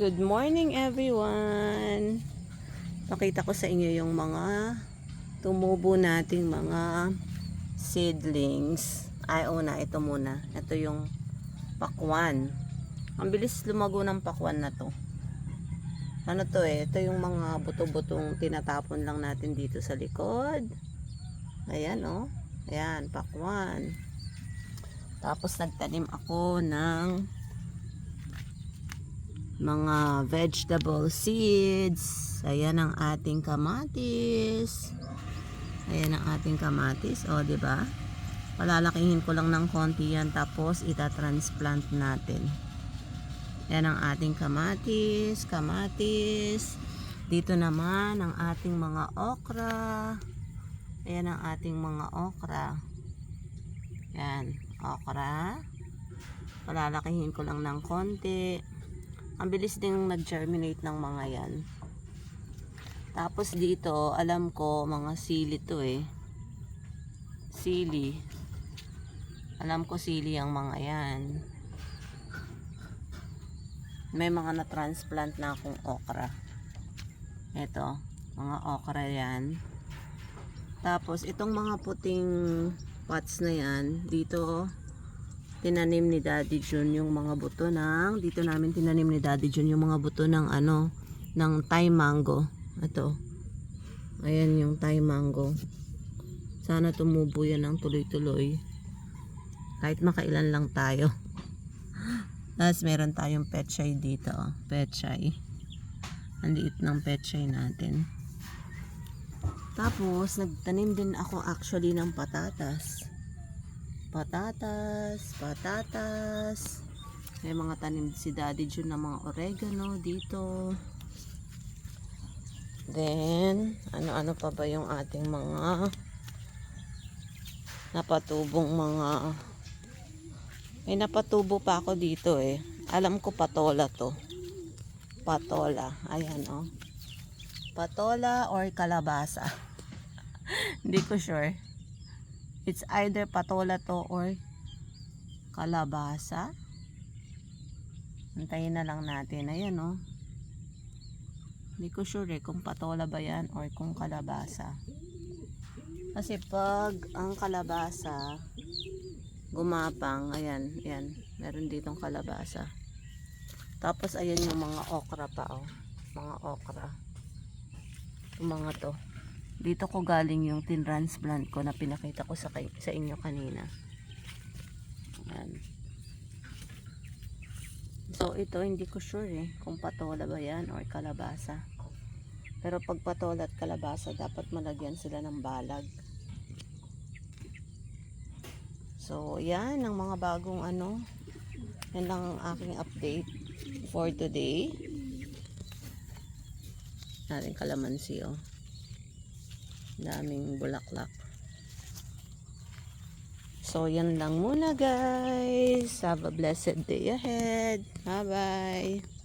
Good morning everyone! Pakita ko sa inyo yung mga tumubo nating mga seedlings. Ay, una, ito muna. Ito yung pakwan. Ang bilis lumago ng pakwan na to. Ano to eh? Ito yung mga buto-butong tinatapon lang natin dito sa likod. Ayan oh. Ayan, pakwan. Tapos nagtanim ako ng mga vegetable seeds. Ayan ang ating kamatis. Ayan ang ating kamatis. O, di ba? Palalakihin ko lang ng konti yan tapos itatransplant natin. Yan ang ating kamatis, kamatis. Dito naman ang ating mga okra. Ayan ang ating mga okra. Yan, okra. Palalakihin ko lang ng konti. Ang bilis ding nag-germinate ng mga yan. Tapos dito, alam ko, mga sili to eh. Sili. Alam ko sili ang mga yan. May mga na-transplant na akong okra. Ito, mga okra yan. Tapos, itong mga puting pots na yan, dito, tinanim ni Daddy Jun yung mga buto ng dito namin tinanim ni Daddy Jun yung mga buto ng ano ng Thai mango. Ito. Ayan yung Thai mango. Sana tumubo yan ng tuloy-tuloy. Kahit makailan lang tayo. Tapos meron tayong pechay dito oh. pechay. Ang liit ng pechay natin. Tapos nagtanim din ako actually ng patatas patatas, patatas. May mga tanim si Daddy Jun ng mga oregano dito. Then, ano-ano pa ba yung ating mga napatubong mga may napatubo pa ako dito eh. Alam ko patola to. Patola. Ayan oh. Patola or kalabasa. Hindi ko sure. It's either patola to or kalabasa. Antayin na lang natin. Ayan oh. Hindi ko sure eh kung patola ba yan or kung kalabasa. Kasi pag ang kalabasa gumapang, ayan, ayan, meron ditong kalabasa. Tapos ayan yung mga okra pa oh. Mga okra. Yung mga to. Dito ko galing yung tinransplant ko na pinakita ko sa, sa inyo kanina. Ayan. So ito hindi ko sure eh kung patola ba yan or kalabasa. Pero pag patola at kalabasa dapat malagyan sila ng balag. So yan ang mga bagong ano. Yan ang aking update for today. Nating kalamansi oh daming bulaklak. So yan lang muna guys. Have a blessed day ahead. Bye bye